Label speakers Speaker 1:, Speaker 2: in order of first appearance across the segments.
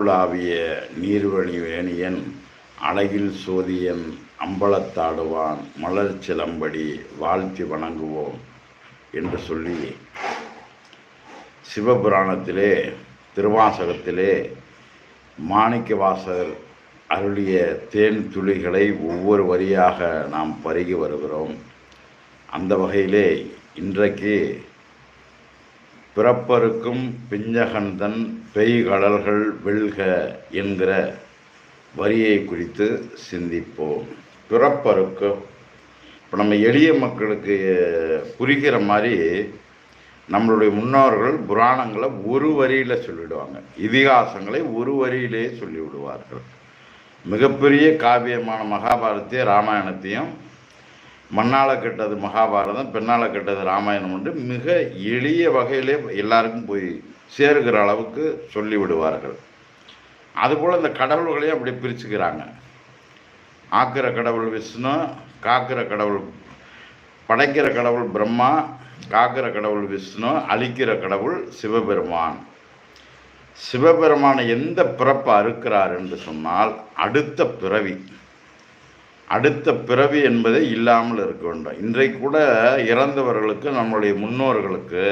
Speaker 1: உலாவிய நீர்வழி வேணியன் அழகில் சோதியன் அம்பலத்தாடுவான் மலர் சிலம்படி வாழ்த்தி வணங்குவோம் என்று சொல்லி சிவபுராணத்திலே திருவாசகத்திலே மாணிக்க வாசகர் அருளிய தேன் துளிகளை ஒவ்வொரு வரியாக நாம் பருகி வருகிறோம். அந்த வகையிலே இன்றைக்கு பிறப்பருக்கும் பிஞ்சகந்தன் பெய்கடல்கள் வெல்க என்கிற வரியை குறித்து சிந்திப்போம். பிறப்பருக்கும் இப்போ நம்ம எளிய மக்களுக்கு புரிகிற மாதிரி நம்மளுடைய முன்னோர்கள் புராணங்களை ஒரு வரியில் சொல்லிவிடுவாங்க இதிகாசங்களை ஒரு வரியிலே சொல்லிவிடுவார்கள். மிகப்பெரிய காவியமான மகாபாரதத்தையும் ராமாயணத்தையும் மண்ணால் கெட்டது மகாபாரதம் பெண்ணால் கெட்டது ராமாயணம் என்று மிக எளிய வகையிலே எல்லாருக்கும் போய் சேருகிற அளவுக்கு சொல்லிவிடுவார்கள். அதுபோல் இந்த கடவுள்களையும் அப்படி பிரிச்சுக்கிறாங்க. ஆக்கிற கடவுள் விஷ்ணு காக்கிற கடவுள் படைக்கிற கடவுள் பிரம்மா காக்கிற கடவுள் விஷ்ணு அழிக்கிற கடவுள் சிவபெருமான். சிவபெருமானை எந்த பிறப்பை அறுக்கிறார் என்று சொன்னால் அடுத்த பிறவி. அடுத்த பிறவி என்பதே இல்லாமல் இருக்க வேண்டும். இன்றைக்கு கூட இறந்தவர்களுக்கு நம்மளுடைய முன்னோர்களுக்கு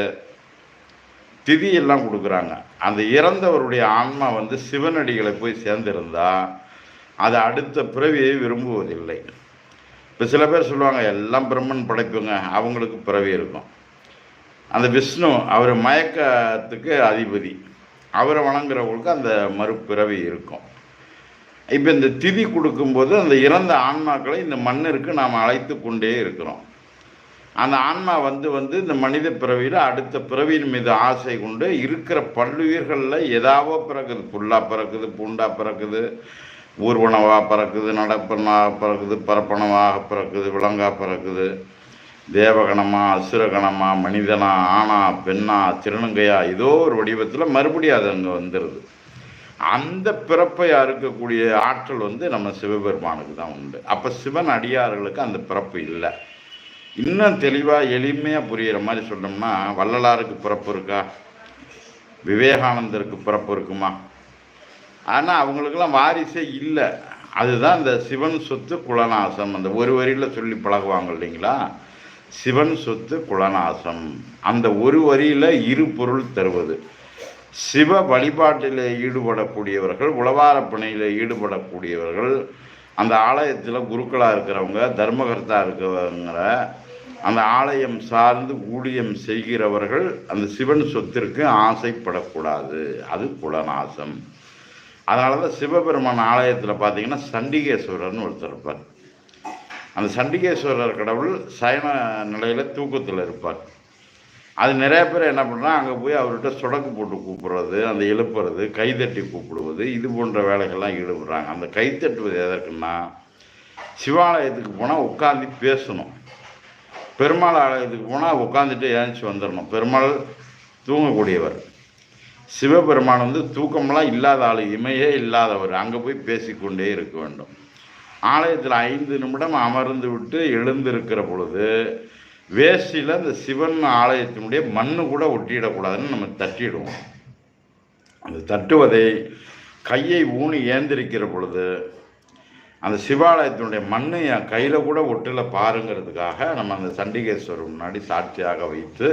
Speaker 1: திதி எல்லாம் கொடுக்குறாங்க. அந்த இறந்தவருடைய ஆன்மா வந்து சிவனடிகளை போய் சேர்ந்திருந்தா அது அடுத்த பிறவியை விரும்புவதில்லை. இப்போ சில பேர் சொல்லுவாங்க எல்லாம் பிரம்மன் படைப்புங்க அவங்களுக்கு பிறவி இருக்கும். அந்த விஷ்ணு அவர் மயக்கத்துக்கு அதிபதி. அவரை வணங்குறவங்களுக்கு அந்த மறுபிறவி இருக்கும். இப்போ இந்த திதி கொடுக்கும்போது அந்த இறந்த ஆன்மாக்களை இந்த மண்ணிற்கு நாம் அழைத்து கொண்டே இருக்கிறோம். அந்த ஆன்மா வந்து வந்து இந்த மனித பிறவியில் அடுத்த பிறவியின் மீது ஆசை கொண்டு இருக்கிற பல்லுயிர்களில் ஏதாவோ பிறக்குது. புல்லாக பிறக்குது பூண்டாக பிறக்குது ஊர்வனவாக பிறக்குது நடப்பனாக பிறக்குது பரப்பனவாக பிறக்குது விலங்கா பிறக்குது. தேவகணமா அசுரகணமா மனிதனா ஆணா பெண்ணா திருநங்கையா ஏதோ ஒரு வடிவத்தில் மறுபடியும் அது அங்கே வந்துடுது அந்த பிறப்பை அறுக்கக்கூடிய ஆற்றல் வந்து நம்ம சிவபெருமானுக்கு தான் உண்டு. அப்போ சிவன் அடியார்களுக்கு அந்த பிறப்பு இல்லை. இன்னும் தெளிவாக எளிமையாக புரிகிற மாதிரி சொன்னோம்னா வள்ளலாருக்கு பிறப்பு இருக்கா? விவேகானந்தருக்கு பிறப்பு இருக்குமா? ஆனால் அவங்களுக்கெல்லாம் வாரிசே இல்லை. அதுதான் இந்த சிவன் சொத்து குலநாசம். அந்த ஒரு வரியில் சொல்லி பழகுவாங்க இல்லைங்களா? சிவன் சொத்து குலநாசம். அந்த ஒரு வரியில் இரு பொருள் தருவது. சிவ வழிபாட்டில் ஈடுபடக்கூடியவர்கள் உளவார பணியில் ஈடுபடக்கூடியவர்கள் அந்த ஆலயத்தில் குருக்களாக இருக்கிறவங்க தர்மகர்த்தா இருக்கிறவங்கிற அந்த ஆலயம் சார்ந்து ஊழியம் செய்கிறவர்கள் அந்த சிவன் சொத்திற்கு ஆசைப்படக்கூடாது. அது குலநாசம். அதனால தான் சிவபெருமான் ஆலயத்தில் பார்த்தீங்கன்னா சண்டிகேஸ்வரர்னு ஒருத்தர் இருப்பார். அந்த சண்டிகேஸ்வரர் கடவுள் சயன நிலையில் தூக்கத்தில் இருப்பார். அது நிறைய பேர் என்ன பண்ணுறாங்க அங்கே போய் அவர்கிட்ட சுடக்கு போட்டு கூப்பிடுறது அந்த எழுப்புறது கைதட்டி கூப்பிடுவது இது போன்ற வேலைகள்லாம் ஈடுபடுறாங்க. அந்த கைத்தட்டுவது எதற்குன்னா சிவாலயத்துக்கு போனால் உட்காந்து பேசணும். பெருமாள் ஆலயத்துக்கு போனால் உட்காந்துட்டு ஏஞ்சி வந்துடணும் பெருமாள் தூங்கக்கூடியவர். சிவபெருமான் வந்து தூக்கமெல்லாம் இல்லாத ஆள் இமையே இல்லாதவர். அங்கே போய் பேசிக்கொண்டே இருக்க வேண்டும். ஆலயத்தில் ஐந்து நிமிடம் அமர்ந்து விட்டு எழுந்திருக்கிற பொழுது வேஷ்டியில் அந்த சிவன் ஆலயத்தினுடைய மண்ணு கூட ஒட்டிடக்கூடாதுன்னு நம்ம தட்டிடுவோம். அந்த தட்டுவதை கையை ஊனி ஏந்திரிக்கிற பொழுது அந்த சிவாலயத்தினுடைய மண்ணை என் கையில் கூட ஒட்டில் பாருங்கிறதுக்காக நம்ம அந்த சண்டிகேஸ்வரர் முன்னாடி சாட்சியாக வைத்து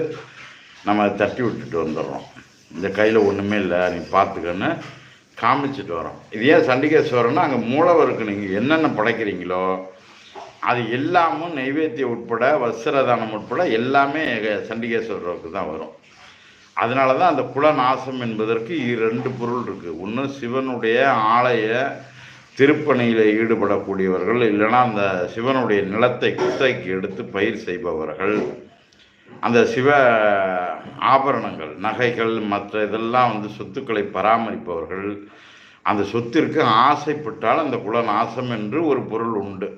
Speaker 1: நம்ம அதை தட்டி விட்டுட்டு வந்துடுறோம். இந்த கையில் ஒன்றுமே இல்லை நீ பார்த்துக்கன்னு காமிச்சிட்டு வரோம். இது ஏன் சண்டிகேஸ்வரன்னா அங்கே மூலவருக்கு நீங்கள் என்னென்ன படைக்கிறீங்களோ அது எல்லாமும் நைவேத்தியம் உட்பட வஸ்திரதானம் உட்பட எல்லாமே சண்டிகேஸ்வரருக்கு தான் வரும். அதனால தான் அந்த குலநாசம் என்பதற்கு இரண்டு பொருள் இருக்குது ஒன்று சிவனுடைய ஆலய திருப்பணியில் ஈடுபடக்கூடியவர்கள் இல்லைன்னா அந்த சிவனுடைய நிலத்தை குத்தகைக்கு எடுத்து பயிர் செய்பவர்கள். அந்த சிவ ஆபரணங்கள் நகைகள் மற்ற இதெல்லாம் வந்து சொத்துக்களை பராமரிப்பவர்கள். அந்த சொத்திற்கு ஆசைப்பட்டால் அந்த குலநாசம் என்று ஒரு பொருள் உண்டு.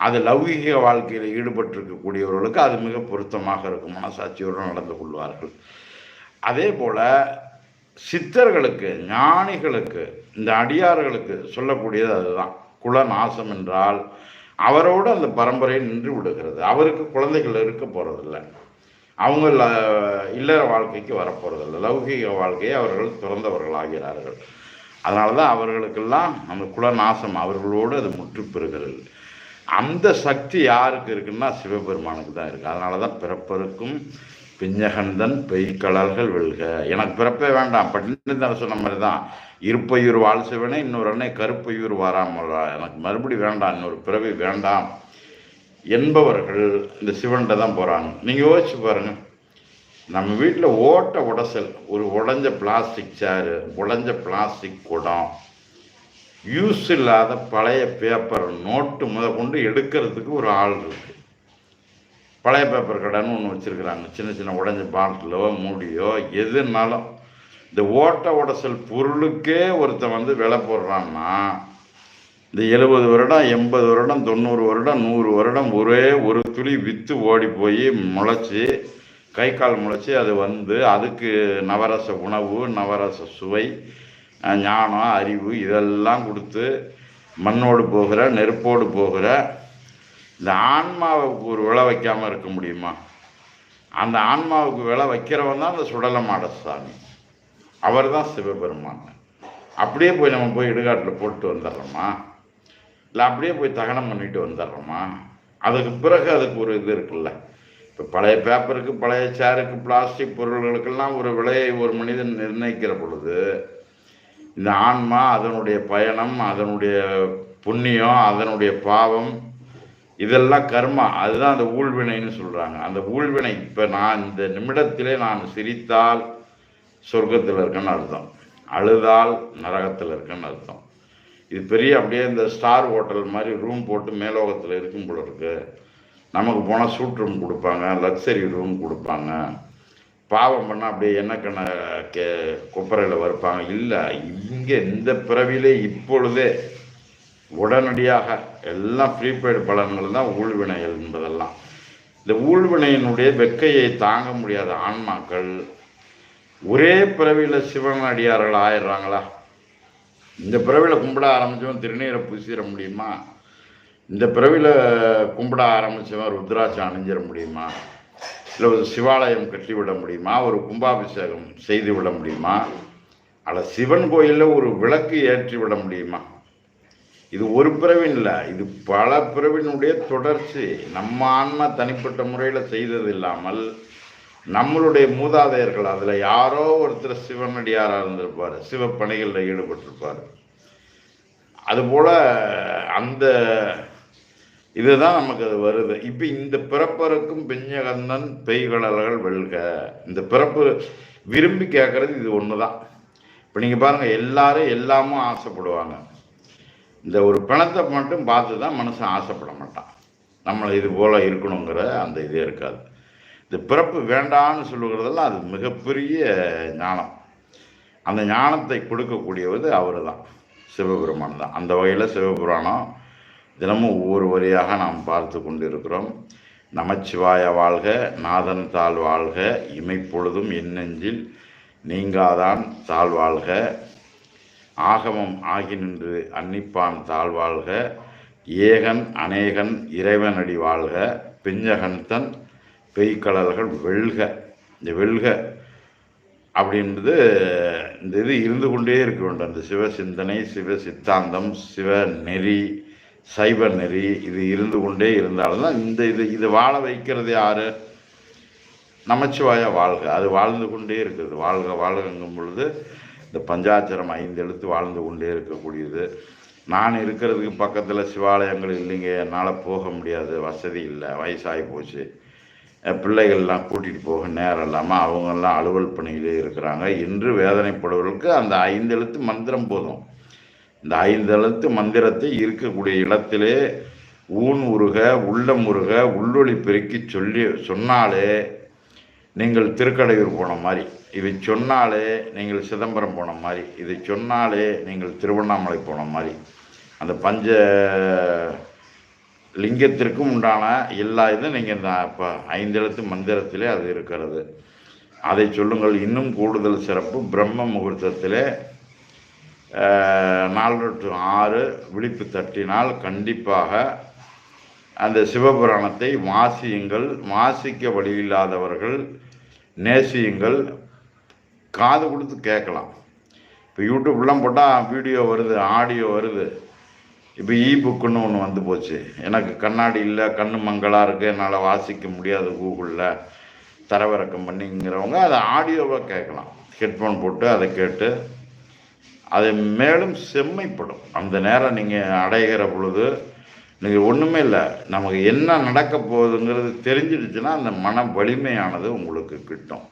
Speaker 1: அது லௌகிக வாழ்க்கையில் ஈடுபட்டிருக்கக்கூடியவர்களுக்கு அது மிக பொருத்தமாக இருக்கும் மனசாட்சியுடன் நடந்து கொள்வார்கள். அதே போல் சித்தர்களுக்கு ஞானிகளுக்கு இந்த அடியார்களுக்கு சொல்லக்கூடியது அதுதான். குல நாசம் என்றால் அவரோடு அந்த பரம்பரை நின்று விடுகிறது. அவருக்கு குழந்தைகள் இருக்க போகிறதில்ல அவங்க இல்லற வாழ்க்கைக்கு வரப்போகிறதில்ல லௌகிக வாழ்க்கையை அவர்கள் துறந்தவர்கள் ஆகிறார்கள் அதனால தான் அவர்களுக்கெல்லாம் அந்த குலநாசம் அவர்களோடு அது முற்று பெறுகிறது அந்த சக்தி யாருக்கு இருக்குன்னா சிவபெருமானுக்கு தான் இருக்குது அதனால தான் பிறப்பருக்கும் பிஞ்சகந்தன் பெய்கடல்கள் வெல்க. எனக்கு பிறப்பே வேண்டாம். பட்டினத்தான சொன்ன மாதிரி தான் இருப்பையூர் வாழ் சிவனே இன்னொரு அன்னை கருப்பையூர் வாராமல் எனக்கு மறுபடி வேண்டாம். இன்னொரு பிறவி வேண்டாம். என்பவர்கள் இந்த சிவன்கிட்ட தான் போகிறாங்க நீங்கள் யோசிச்சு பாருங்கள் நம்ம வீட்டில் ஓட்ட உடசல் ஒரு உடஞ்ச பிளாஸ்டிக் சேரு உடஞ்ச பிளாஸ்டிக் குடம் யூஸ் இல்லாத பழைய பேப்பர் நோட்டு முத கொண்டு எடுக்கிறதுக்கு ஒரு ஆள் இருக்கு. பழைய பேப்பர் கடைன்னு ஒன்று வச்சுருக்குறாங்க. சின்ன சின்ன உடஞ்ச பாட்டிலோ மூடியோ எதுனாலும். இந்த ஓட்ட உடசல் பொருளுக்கே ஒருத்தன் வந்து விலை போடுறான்னா இந்த எழுபது வருடம் எண்பது வருடம் தொண்ணூறு வருடம் நூறு வருடம் ஒரே ஒரு துளி விற்று ஓடி போய் முளைச்சி கை கால் முளைச்சி அது வந்து அதுக்கு நவரச உணவு நவரச சுவை ஞானம் அறிவு இதெல்லாம் கொடுத்து மண்ணோடு போகிற நெருப்போடு போகிற இந்த ஆன்மாவுக்கு ஒரு விலை வைக்காமல் இருக்க முடியுமா? அந்த ஆன்மாவுக்கு விலை வைக்கிறவன் தான் அந்த சுடலமாட சாமி அவர் தான் சிவபெருமான். அப்படியே போய் நம்ம போய் இடுகாட்டில் போட்டு வந்துடுறோமா? இல்லை அப்படியே போய் தகனம் பண்ணிட்டு வந்துடுறோமா? அதுக்கு பிறகு அதுக்கு ஒரு இது இருக்குல்ல. இப்போ பழைய பேப்பருக்கு பழைய சேருக்கு பிளாஸ்டிக் பொருள்களுக்கெல்லாம் ஒரு விலையை ஒரு மனிதன் நிர்ணயிக்கிற பொழுது இந்த ஆன்மா அதனுடைய பயணம் அதனுடைய புண்ணியம் அதனுடைய பாவம் இதெல்லாம் கர்மா. அதுதான் அந்த ஊழ்வினைன்னு சொல்கிறாங்க அந்த ஊழ்வினை இப்போ நான் இந்த நிமிடத்திலே நான் சிரித்தால் சொர்க்கத்தில் இருக்கேன்னு அர்த்தம். அழுதால் நரகத்தில் இருக்கேன்னு அர்த்தம். இது பெரிய அப்படியே இந்த ஸ்டார் ஹோட்டல் மாதிரி ரூம் போட்டு மேலோகத்தில் இருக்கும் போல இருக்கு. நமக்கு போனால் சூட் ரூம் கொடுப்பாங்க லக்ஸரி ரூம் கொடுப்பாங்க. பாவம் பண்ணால் அப்படியே என்ன கண்ண கே கொப்பரையில் வறுப்பாங்க. இல்லை இங்கே இந்த பிறவிலே இப்பொழுதே உடனடியாக எல்லாம் ப்ரீபெய்டு பலன்கள் தான் ஊழ்வினைகள் என்பதெல்லாம். இந்த ஊழ்வினையினுடைய வெக்கையை தாங்க முடியாத ஆன்மாக்கள் ஒரே பிறவியில் சிவன் அடியார்கள் ஆயிடுறாங்களா? இந்த பிறவியில் கும்பிட ஆரம்பித்தவன் திருநீரை பூசிட முடியுமா? இந்த பிறவியில் கும்பிட ஆரம்பித்தவன் ருத்ராட்சம் அணிஞ்சிட முடியுமா? இல்லை ஒரு சிவாலயம் கட்டிவிட முடியுமா? ஒரு கும்பாபிஷேகம் செய்து விட முடியுமா? அல்ல சிவன் கோயிலில் ஒரு விளக்கு ஏற்றி விட முடியுமா? இது ஒரு பிறவின் இல்லை இது பல பிறவினுடைய தொடர்ச்சி. நம்ம ஆன்மா தனிப்பட்ட முறையில் செய்தது இல்லாமல் நம்மளுடைய மூதாதையர்கள் அதில் யாரோ ஒருத்தர் சிவனடியாராக இருந்திருப்பார் சிவ பணிகளில் ஈடுபட்டிருப்பார். அதுபோல் அந்த இதுதான் நமக்கு அது வருது. இப்போ இந்த பிறப்பருக்கும் பெஞ்சகந்தன் பெய்களர்கள் வெல்க. இந்த பிறப்பு விரும்பி கேட்குறது இது ஒன்று தான் இப்போ நீங்கள் பாருங்கள் எல்லாரும் எல்லாமும் ஆசைப்படுவாங்க. இந்த ஒரு பிணத்தை மட்டும் பார்த்து தான் மனுஷன் ஆசைப்பட மாட்டான். நம்மளை இது போல் இருக்கணுங்கிற அந்த இதே இருக்காது. இந்த பிறப்பு வேண்டான்னு சொல்லுகிறதெல்லாம் அது மிகப்பெரிய ஞானம். அந்த ஞானத்தை கொடுக்கக்கூடியவது அவர் தான் சிவபெருமான் தான். அந்த வகையில் சிவபுராணம் தினமும் ஒவ்வொரு வரியாக நாம் பார்த்து கொண்டிருக்கிறோம். நமச்சிவாய வாழ்க நாதன் தாழ் வாழ்க இமைப்பொழுதும் எண்ணெஞ்சில் நீங்காதான் தாழ்வாழ்க ஆகமம் ஆகி நின்று அன்னிப்பான் தாழ்வாழ்க ஏகன் அநேகன் இறைவனடி வாழ்க பிஞ்சகன்தன் பெய்கடல்கள் வெல்க. இந்த வெல்க அப்படின்றது இந்த இது இருந்து கொண்டே இருக்க வேண்டும் அந்த சிவ சிந்தனை சிவ சித்தாந்தம் சிவ நெறி சைவ நெறி இது இருந்து கொண்டே இருந்தாலும் தான் இந்த இது இது வாழ வைக்கிறது யாரு? நமச்சிவாய வாழ்க. அது வாழ்ந்து கொண்டே இருக்குது வாழ்க வாழ்கங்கும் பொழுது இந்த பஞ்சாட்சரம் ஐந்து எழுத்து வாழ்ந்து கொண்டே இருக்கக்கூடியது. நான் இருக்கிறதுக்கு பக்கத்தில் சிவாலயங்கள் இல்லைங்க. என்னால் போக முடியாது. வசதி இல்லை. வயசாகி போச்சு. பிள்ளைகள்லாம் கூட்டிகிட்டு போக நேரம் இல்லாமல் அவங்கெல்லாம் அலுவல் பணியிலே இருக்கிறாங்க. என்று வேதனைப்படுவர்களுக்கு அந்த ஐந்து எழுத்து மந்திரம் போதும். இந்த ஐந்து எழுத்து மந்திரத்தை இருக்கக்கூடிய இடத்திலே ஊன் உருக உள்ளம் உருக உள்ளொளி பெருக்கி சொல்லி சொன்னாலே நீங்கள் திருக்கடையூர் போன மாதிரி. இதை சொன்னாலே நீங்கள் சிதம்பரம் போன மாதிரி இதை சொன்னாலே நீங்கள் திருவண்ணாமலை போன மாதிரி. அந்த பஞ்ச லிங்கத்திற்கும் உண்டான எல்லா இதுவும் நீங்கள் இந்த இப்போ ஐந்தெழுத்து மந்திரத்திலே அது இருக்கிறது. அதை சொல்லுங்கள் இன்னும் கூடுதல் சிறப்பு பிரம்ம முகூர்த்தத்திலே நாலு டு ஆறு விழிப்பு தட்டினால் கண்டிப்பாக அந்த சிவபுராணத்தை வாசியுங்கள். வாசிக்க வழியில்லாதவர்கள் நேசியுங்கள். காது கொடுத்து கேட்கலாம். இப்போ யூடியூப்லாம் போட்டால் வீடியோ வருது ஆடியோ வருது. இப்போ இ புக்குன்னு ஒன்று வந்து போச்சு. எனக்கு கண்ணாடி இல்லை கண்ணு மங்கலாக இருக்குது என்னால் வாசிக்க முடியாது கூகுளில் தரவிறக்கம் பண்ணிங்கிறவங்க அதை ஆடியோவாக கேட்கலாம். ஹெட்ஃபோன் போட்டு அதை கேட்டு அது மேலும் செம்மைப்படும். அந்த நேரம் நீங்கள் அடைகிற பொழுது நீங்கள் ஒன்றுமே இல்லை. நமக்கு என்ன நடக்க போகுதுங்கிறது தெரிஞ்சிடுச்சுன்னா அந்த மன வலிமையானது உங்களுக்கு கிட்டும்.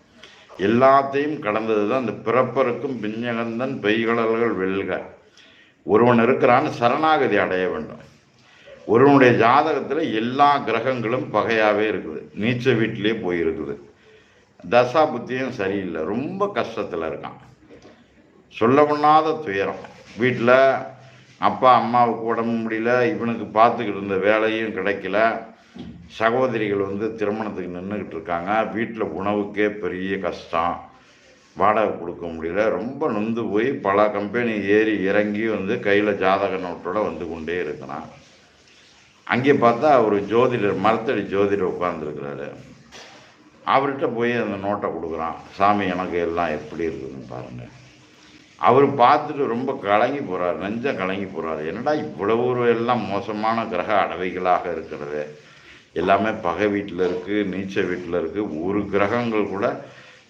Speaker 1: எல்லாத்தையும் கடந்தது தான் இந்த பிறப்பருக்கும் பிஞ்சகந்தன் பெய்கடல்கள் வெல்க. ஒருவன் இருக்கிறான்னு சரணாகதி அடைய வேண்டும். ஒருவனுடைய ஜாதகத்தில் எல்லா கிரகங்களும் பகையாகவே இருக்குது. நீச்ச வீட்டிலே போயிருக்குது. தசா புத்தியும் சரியில்லை. ரொம்ப கஷ்டத்தில் இருக்கான். சொல்ல முடியாத துயரம். வீட்டில் அப்பா அம்மாவுக்கு உடம்பு முடியல இவனுக்கு பார்த்துக்கிட்டு இருந்த வேலையும் கிடைக்கல. சகோதரிகள் வந்து திருமணத்துக்கு நின்றுக்கிட்டு இருக்காங்க வீட்டில் உணவுக்கே பெரிய கஷ்டம். வாடகை கொடுக்க முடியல. ரொம்ப நொந்து போய் பல கம்பெனி ஏறி இறங்கி வந்து கையில் ஜாதக நோட்டோட வந்து கொண்டே இருக்கிறான். அங்கே பார்த்தா அவர் ஜோதிடர் மரத்தடி ஜோதிடர் உட்காந்துருக்கிறாரு அவர்கிட்ட போய் அந்த நோட்டை கொடுக்குறான். சாமி எனக்கு எல்லாம் எப்படி இருக்குதுன்னு பாருங்கள் அவர் பார்த்துட்டு ரொம்ப கலங்கி போகிறார் நெஞ்சம் கலங்கி போகிறார் என்னடா இவ்வளவு ஒரு எல்லாம் மோசமான கிரக அடவைகளாக இருக்கிறது? எல்லாமே பகை வீட்டில் இருக்குது நீச்ச வீட்டில் இருக்குது ஒரு கிரகங்கள் கூட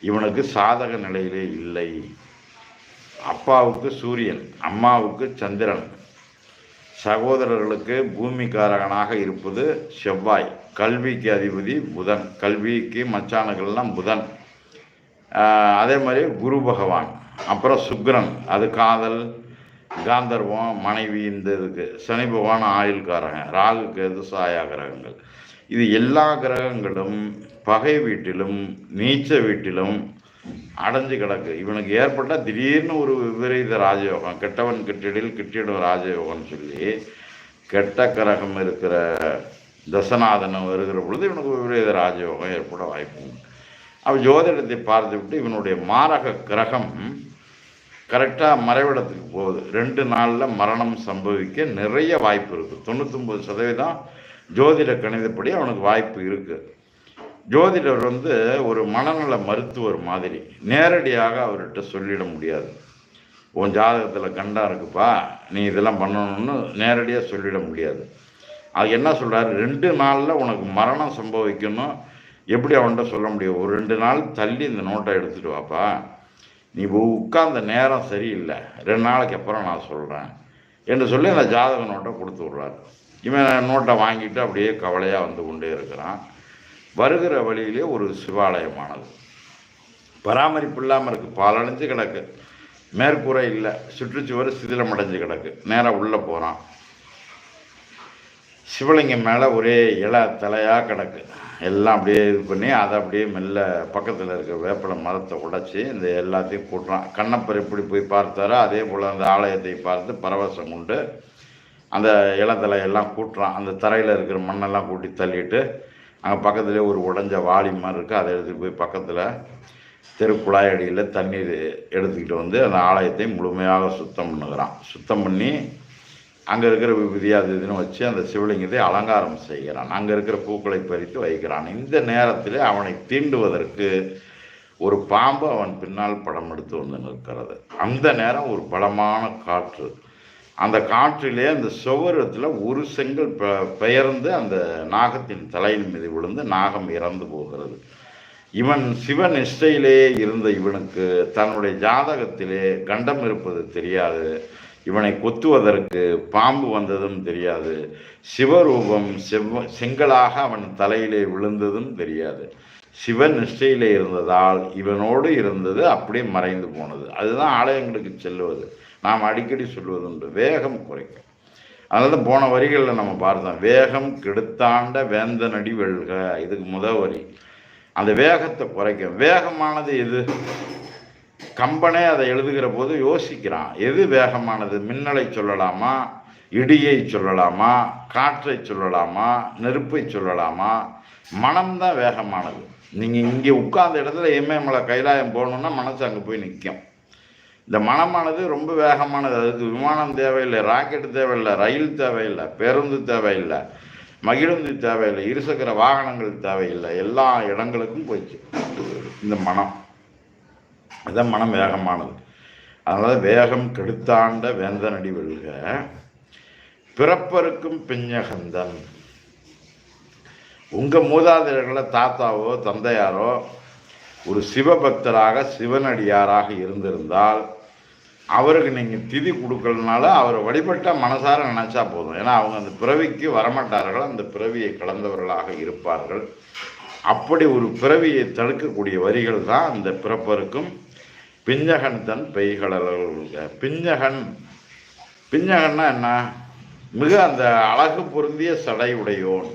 Speaker 1: இவனுக்கு சாதக நிலையிலே இல்லை. அப்பாவுக்கு சூரியன் அம்மாவுக்கு சந்திரன். சகோதரர்களுக்கு பூமிக்காரகனாக இருப்பது செவ்வாய். கல்விக்கு அதிபதி புதன். கல்விக்கு மச்சானுகள்லாம் புதன். அதே மாதிரி குரு பகவான். அப்புறம் சுக்கிரன் அது காதல் காந்தர்வம் மனைவி இந்த இதுக்கு. சனி பகவான் ஆயுள்காரகன். ராகு எது சாயா கிரகங்கள். இது எல்லா கிரகங்களும் பகை வீட்டிலும் நீச்ச வீட்டிலும் அடைஞ்சு கிடக்கு. இவனுக்கு ஏற்பட்ட திடீர்னு ஒரு விபரீத ராஜயோகம் கெட்டவன் கெட்டிடில் கிட்டிடும் ராஜயோகம்னு சொல்லி கெட்ட கிரகம் இருக்கிற தசநாதனம் வருகிற பொழுது இவனுக்கு விபரீத ராஜயோகம் ஏற்பட வாய்ப்பு உண்டு. அவன் ஜோதிடத்தை பார்த்துவிட்டு இவனுடைய மாரக கிரகம் கரெக்டாக மறைவிடத்துக்கு போகுது. ரெண்டு நாளில் மரணம் சம்பவிக்க நிறைய வாய்ப்பு இருக்குது தொண்ணூத்தொம்பது சதவீதம் ஜோதிட கணிதப்படி அவனுக்கு வாய்ப்பு இருக்குது ஜோதிடர் வந்து ஒரு மனநல மருத்துவர் மாதிரி நேரடியாக அவர்கிட்ட சொல்லிட முடியாது. உன் ஜாதகத்தில் கண்டா இருக்குப்பா நீ இதெல்லாம் பண்ணணும்னு நேரடியாக சொல்லிட முடியாது. அது என்ன சொல்கிறாரு ரெண்டு நாளில் உனக்கு மரணம் சம்பவிக்கணும். எப்படி அவன்கிட்ட சொல்ல முடியும்? ஒரு ரெண்டு நாள் தள்ளி இந்த நோட்டை எடுத்துகிட்டு வாப்பா. நீ உட்கார்ந்த நேரம் சரியில்லை. ரெண்டு நாளைக்கு அப்புறம் நான் சொல்கிறேன் என்று சொல்லி அந்த ஜாதக நோட்டை கொடுத்து விட்றாரு. இவன் நோட்டை வாங்கிட்டு அப்படியே கவலையாக வந்து கொண்டே இருக்கிறான். வருகிற வழியிலே ஒரு சிவாலயமானது. பராமரிப்பு இல்லாமல் இருக்குது பாலடைஞ்சு கிடக்கு. மேற்கூரை இல்லை. சுற்றுச்சுவர் சிதிலமடைஞ்சு கிடக்கு. நேராக உள்ளே போகிறான் சிவலிங்கம் மேலே ஒரே இலை தலையாக கிடக்கு. எல்லாம் அப்படியே இது பண்ணி அதை அப்படியே மெல்ல பக்கத்தில் இருக்க வேப்பிலை மரத்தை உடைச்சி இந்த எல்லாத்தையும் கூட்டுறான். கண்ணப்பர் எப்படி போய் பார்த்தாரோ அதே போல் அந்த ஆலயத்தை பார்த்து பரவசம் கொண்டு அந்த இளத்தலையெல்லாம் கூட்டுறான். அந்த தரையில் இருக்கிற மண்ணெல்லாம் கூட்டி தள்ளிட்டு அங்கே பக்கத்துலேயே ஒரு உடஞ்ச வாளி மாதிரி இருக்குது அதை எடுத்துகிட்டு போய் பக்கத்தில் தெருக்குழாய் அடியில் தண்ணீர் எடுத்துக்கிட்டு வந்து அந்த ஆலயத்தை முழுமையாக சுத்தம் பண்ணுகிறான். சுத்தம் பண்ணி அங்கே இருக்கிற விபூதி அது இதுன்னு வச்சு அந்த சிவலிங்கத்தை அலங்காரம் செய்கிறான். அங்கே இருக்கிற பூக்களை பறித்து வைக்கிறான். இந்த நேரத்தில் அவனை தீண்டுவதற்கு ஒரு பாம்பு அவன் பின்னால் படம் எடுத்து வந்து நிற்கிறது. அந்த நேரம் ஒரு பலமான காற்று. அந்த காற்றிலே அந்த சுவரத்தில் ஒரு செங்கல் ப பெயர்ந்து அந்த நாகத்தின் தலையின் மீது விழுந்து நாகம் இறந்து போகிறது. இவன் சிவ நிஷ்டையிலே இருந்த இவனுக்கு தன்னுடைய ஜாதகத்திலே கண்டம் இருப்பது தெரியாது. இவனை கொத்துவதற்கு பாம்பு வந்ததும் தெரியாது. சிவரூபம் செவ்வ செங்கலாக அவன் தலையிலே விழுந்ததும் தெரியாது. சிவ நிஷ்டையிலே இருந்ததால் இவனோடு இருந்தது அப்படியே மறைந்து போனது. அதுதான் ஆலயங்களுக்கு செல்லுவது. நாம் அடிக்கடி சொல்வதுண்டு வேகம் குறைக்கும் அதனால தான் போன வரிகளில் நம்ம பார்த்தோம் வேகம் கெடுத்தாண்ட வேந்தனடி வெல்க இதுக்கு முத வரி. அந்த வேகத்தை குறைக்கும் வேகமானது எது? கம்பனே அதை எழுதுகிற போது யோசிக்கிறான் எது வேகமானது? மின்னலை சொல்லலாமா? இடியை சொல்லலாமா? காற்றை சொல்லலாமா? நெருப்பை சொல்லலாமா? மனம்தான் வேகமானது. நீங்கள் இங்கே உட்கார்ந்த இடத்துல இமயமலை கைலாயம் போகணுன்னா மனசு அங்கே போய் நிற்கும் இந்த மனமானது ரொம்ப வேகமானது. அதுக்கு விமானம் தேவையில்லை ராக்கெட் தேவையில்லை ரயில் தேவையில்லை பேருந்து தேவையில்லை மகிழுந்து தேவையில்லை இருசக்கர வாகனங்கள் தேவையில்லை. எல்லா இடங்களுக்கும் போயிடுச்சு. இந்த மனம். அதுதான் மனம் வேகமானது. அதனால் வேகம் கெடுத்தாண்ட வேந்தனடி வெல்க பிறப்பருக்கும் பிஞ்சகந்தன். உங்கள் மூதாதையர்களை தாத்தாவோ தந்தையாரோ ஒரு சிவபக்தராக சிவனடியாராக இருந்திருந்தால் அவருக்கு நீங்கள் திதி கொடுக்கலனால அவரை வழிபட்ட மனசார நினச்சா போதும். ஏன்னா அவங்க அந்த பிறவிக்கு வரமாட்டார்கள். அந்த பிறவியை கலந்தவர்களாக இருப்பார்கள். அப்படி ஒரு பிறவியை தடுக்கக்கூடிய வரிகள் தான் அந்த பிறப்பருக்கும் பிஞ்சகன் தன் பெய்களர்கள் பிஞ்சகன் பிஞ்சகன்னா என்ன? மிக அந்த அழகு பொருந்திய சடை உடையோன்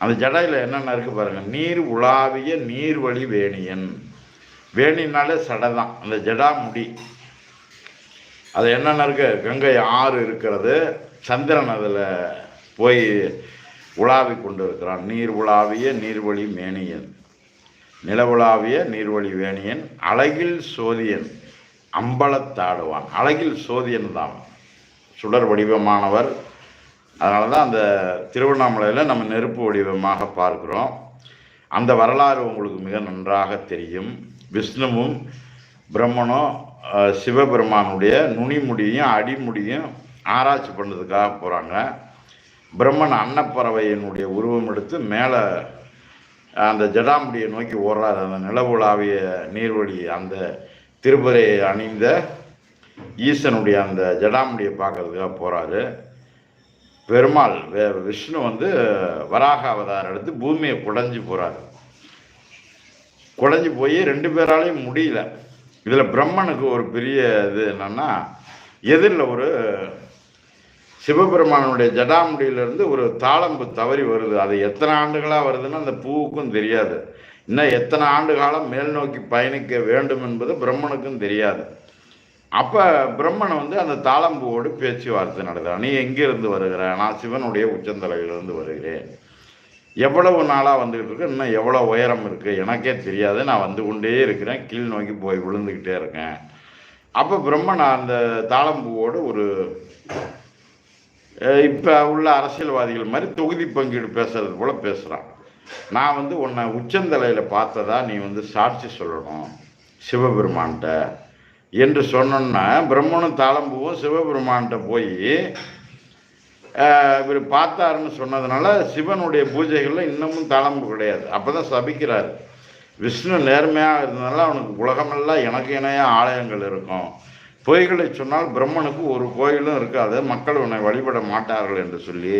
Speaker 1: அந்த ஜடையில் என்னென்ன இருக்கு பாருங்கள் நீர் உலாவிய நீர்வழி வேணியன். வேணினாலே சடை தான் அந்த ஜடா முடி. அது என்னென்ன இருக்குது கங்கை ஆறு இருக்கிறது. சந்திரன் அதில் போய் உலாவி கொண்டு இருக்கிறான் நீர் உலாவிய நீர்வழி மேனியன். நிலவுலாவிய நீர்வழி வேணியன் அழகில் சோதியன். அம்பலத்தாடுவான் அழகில் சோதியன் தான் சுடர் வடிவமானவர். அதனால தான் அந்த திருவண்ணாமலையில் நம்ம நெருப்பு வடிவமாக பார்க்குறோம். அந்த வரலாறு உங்களுக்கு மிக நன்றாக தெரியும். விஷ்ணுவும் பிரம்மனும் சிவபெருமானுடைய நுனிமுடியும் அடிமுடியும் ஆராய்ச்சி பண்ணுறதுக்காக போகிறாங்க பிரம்மன் அன்னப்பறவையினுடைய உருவம் எடுத்து மேலே அந்த ஜடாமுடியை நோக்கி ஓடுறாரு. அந்த நிலவுலாவிய நீர்வழி அந்த திருப்பரை அணிந்த ஈசனுடைய அந்த ஜடாமுடியை பார்க்கறதுக்காக போகிறாரு பெருமாள் வே- விஷ்ணு வந்து வராக அவதாரம் எடுத்து பூமியை குடஞ்சி போகிறாரு குடஞ்சி போய் ரெண்டு பேராலையும் முடியல. இதில் பிரம்மனுக்கு ஒரு பெரிய இது என்னன்னா எதிரில் ஒரு சிவபெருமானுடைய ஜடாமுடியிலிருந்து ஒரு தாளம்பு தவறி வருது. அது எத்தனை ஆண்டுகளாக வருதுன்னு அந்த பூவுக்கும் தெரியாது. இன்னும் எத்தனை ஆண்டு காலம் மேல் நோக்கி பயணிக்க வேண்டும் என்பது பிரம்மனுக்கும் தெரியாது. அப்போ பிரம்மன் வந்து அந்த தாளம்பூவோடு பேச்சுவார்த்தை நடத்துகிறான் நீ எங்கிருந்து வருகிற நான் சிவனுடைய உச்சந்தலையிலிருந்து வருகிறேன். எவ்வளவு நாளாக வந்துக்கிட்டு இருக்கு? இன்னும் எவ்வளோ உயரம் இருக்குது எனக்கே தெரியாது. நான் வந்து கொண்டே இருக்கிறேன். கீழ் நோக்கி போய் விழுந்துக்கிட்டே இருக்கேன். அப்போ பிரம்மன் அந்த தாளம்பூவோடு ஒரு இப்போ உள்ள அரசியல்வாதிகள் மாதிரி தொகுதி பங்கீடு பேசுறது போல் பேசுகிறான் நான் வந்து உன்னை உச்சந்தலையில் பார்த்ததா நீ வந்து சாட்சி சொல்லணும் சிவபெருமான்கிட்ட. என்று சொன்னோன்னா பிரம்மனும் தாளம்பூவும் சிவபெருமான்கிட்ட போய் இவர் பார்த்தாருன்னு சொன்னதுனால சிவனுடைய பூஜைகளில் இன்னமும் தாளம்பு கிடையாது. அப்போ தான் சபிக்கிறார். விஷ்ணு நேர்மையாக இருந்ததுனால அவனுக்கு உலகமெல்லாம் எனக்கு இணையாக ஆலயங்கள் இருக்கும். பொய்களை சொன்னால் பிரம்மனுக்கு ஒரு கோயிலும் இருக்காது. மக்கள் உன்னை வழிபட மாட்டார்கள் என்று சொல்லி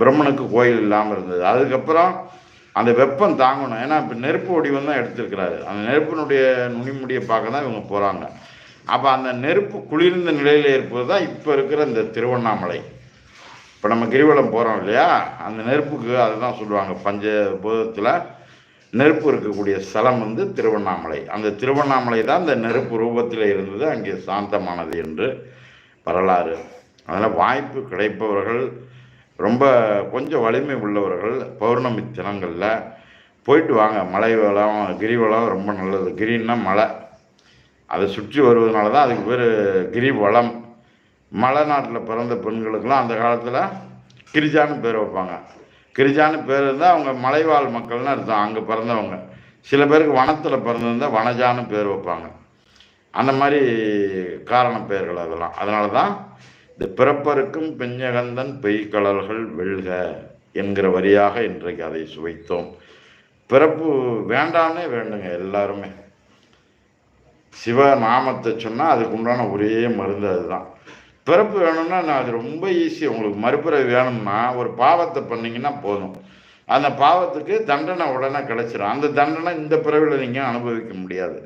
Speaker 1: பிரம்மனுக்கு கோயில் இல்லாமல் இருந்தது. அதுக்கப்புறம் அந்த வெப்பம் தாங்கணும். ஏன்னா இப்போ நெருப்பு வடிவம் தான் எடுத்திருக்கிறாரு. அந்த நெருப்பினுடைய நுனிமுடியை பார்க்க தான் இவங்க போகிறாங்க அப்போ அந்த நெருப்பு குளிர்ந்த நிலையில் இருப்பது தான் இப்போ இருக்கிற இந்த திருவண்ணாமலை. இப்போ நம்ம கிரிவலம் போகிறோம் இல்லையா? அந்த நெருப்புக்கு அதுதான் சொல்லுவாங்க பஞ்ச பூதத்தில் நெருப்பு இருக்கக்கூடிய ஸ்தலம் வந்து திருவண்ணாமலை. அந்த திருவண்ணாமலை தான் இந்த நெருப்பு ரூபத்தில் இருந்தது அங்கே சாந்தமானது என்று வரலாறு. அதனால் வாய்ப்பு கிடைப்பவர்கள் ரொம்ப கொஞ்சம் வலிமை உள்ளவர்கள் பௌர்ணமி தினங்களில் போயிட்டு வாங்க. மலை வளம் கிரிவலம் ரொம்ப நல்லது. கிரின்னா மலை. அதை சுற்றி வருவதனால தான் அதுக்கு பேர் கிரிவலம் மலை நாட்டில் பிறந்த பெண்களுக்கெல்லாம் அந்த காலத்தில் கிரிஜான்னு பேர் வைப்பாங்க. கிரிஜான்னு பேர் இருந்தால் அவங்க மலைவாழ் மக்கள்னு அர்த்தம் அங்கே பிறந்தவங்க. சில பேருக்கு வனத்தில் பிறந்திருந்தால் வனஜான்னு பேர் வைப்பாங்க. அந்த மாதிரி காரண பெயர்கள் அதெல்லாம். அதனால தான் இந்த பிறப்பருக்கும் பெஞ்சகந்தன் பெய்கடல்கள் வெல்க என்கிற வரியாக இன்றைக்கு அதை சுவைத்தோம். பிறப்பு வேண்டான்னே வேண்டுங்க எல்லாருமே. சிவ நாமத்தை சொன்னால் அதுக்கு உண்டான ஒரே மருந்து அதுதான். பிறப்பு வேணும்னா நான் அது ரொம்ப ஈஸி உங்களுக்கு மறுபிறவி வேணும்னா ஒரு பாவத்தை பண்ணிங்கன்னா போதும். அந்த பாவத்துக்கு தண்டனை உடனே கிடைச்சிடும் அந்த தண்டனை இந்த பிறவியில் நீங்கள் அனுபவிக்க முடியாது.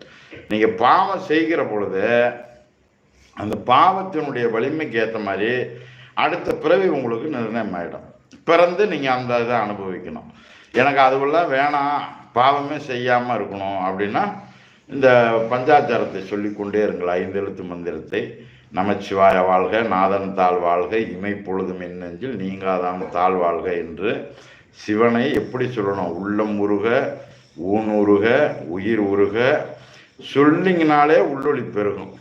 Speaker 1: நீங்கள் பாவம் செய்கிற பொழுது அந்த பாவத்தினுடைய வலிமைக்கு ஏற்ற மாதிரி அடுத்த பிறவி உங்களுக்கு நிர்ணயம் ஆகிடும் பிறந்து நீங்கள் அந்த இதை அனுபவிக்கணும். எனக்கு அதுவெல்லாம் வேணாம். பாவமே செய்யாமல் இருக்கணும் அப்படின்னா இந்த பஞ்சாச்சாரத்தை சொல்லிக்கொண்டே இருங்கள். ஐந்து எழுத்து மந்திரத்தை. நமச்சிவாய வாழ்க நாதன் தாழ் வாழ்க இமை பொழுதும் நெஞ்சில் நீங்காதாம் தாழ் வாழ்க என்று சிவனை எப்படி சொல்லணும்? உள்ளம் உருக ஊன் உருக உயிர் உருக சொல்லிங்கனாலே உள்ளொளி பெருகும்.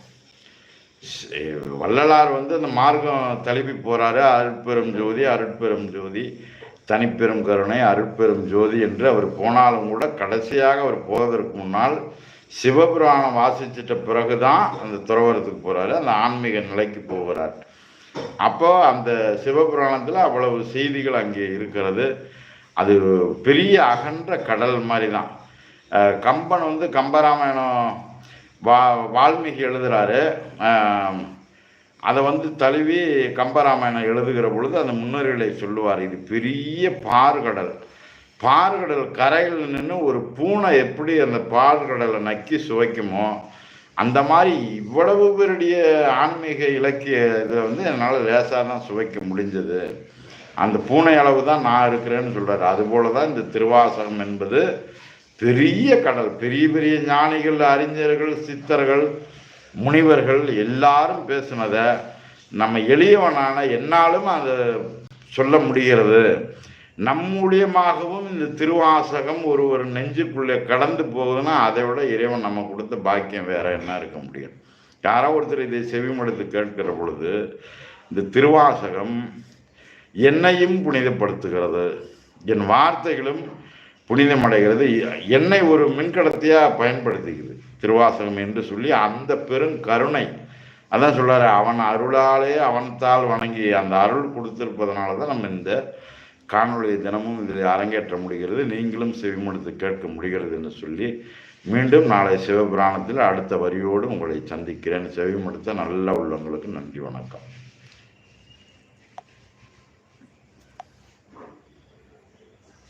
Speaker 1: வள்ளலார் வந்து அந்த மார்க்கம் தழுவி போகிறாரு அருட்பெரும் ஜோதி அருட்பெரும் ஜோதி தனிப்பெரும் கருணை அருட்பெரும் ஜோதி என்று அவர் போனாலும் கூட கடைசியாக அவர் போவதற்கு முன்னால் சிவபுராணம் வாசிச்சிட்ட பிறகு தான் அந்த துறவரத்துக்கு போகிறாரு அந்த ஆன்மீக நிலைக்கு போகிறார். அப்போ அந்த சிவபுராணத்தில் அவ்வளவு செய்திகள் அங்கே இருக்கிறது. அது பெரிய அகன்ற கடல் மாதிரி தான் கம்பன் வந்து கம்பராமாயணம் வா வால்மீகி எழுதுகிறாரு அதை வந்து தழுவி கம்பராமாயணம் எழுதுகிற பொழுது அந்த முன்னோர்களை சொல்லுவார் இது பெரிய பாறுகடல் பாறுகடல் கரையில் நின்று ஒரு பூனை எப்படி அந்த பாறுகடலை நக்கி சுவைக்குமோ அந்த மாதிரி இவ்வளவு பேருடைய ஆன்மீக இலக்கிய இதில் வந்து என்னால் லேசாக தான் சுவைக்க முடிஞ்சது. அந்த பூனை அளவு தான் நான் இருக்கிறேன்னு சொல்கிறார் அதுபோல தான் இந்த திருவாசகம் என்பது பெரிய கடல். பெரிய பெரிய ஞானிகள் அறிஞர்கள் சித்தர்கள் முனிவர்கள் எல்லாரும் பேசுனதை நம்ம எளியவனான என்னாலும் அதை சொல்ல முடிகிறது. நம் மூலியமாகவும் இந்த திருவாசகம் ஒரு ஒரு நெஞ்சுக்குள்ளே கடந்து போகுதுன்னா அதை விட இறைவன் நம்ம கொடுத்த பாக்கியம் வேற என்ன இருக்க முடியும்? யாரோ ஒருத்தர் இதை செவிமடுத்து கேட்கிற பொழுது இந்த திருவாசகம் என்னையும் புனிதப்படுத்துகிறது. என் வார்த்தைகளும் புனிதமடைகிறது. என்னை ஒரு மின்கடத்தியாக பயன்படுத்திக்குது திருவாசகம் என்று சொல்லி அந்த பெரும் கருணை. அதான் சொல்கிறார் அவன் அருளாலே அவன்தால் வணங்கி அந்த அருள் கொடுத்திருப்பதனால தான் நம்ம இந்த காணொளி தினமும் இதில் அரங்கேற்ற முடிகிறது. நீங்களும் செவிமடுத்து கேட்க முடிகிறது என்று சொல்லி மீண்டும் நாளை சிவபுராணத்தில் அடுத்த வரியோடு உங்களை சந்திக்கிறேன். செவிமடுத்த நல்ல உள்ளவங்களுக்கு நன்றி வணக்கம்.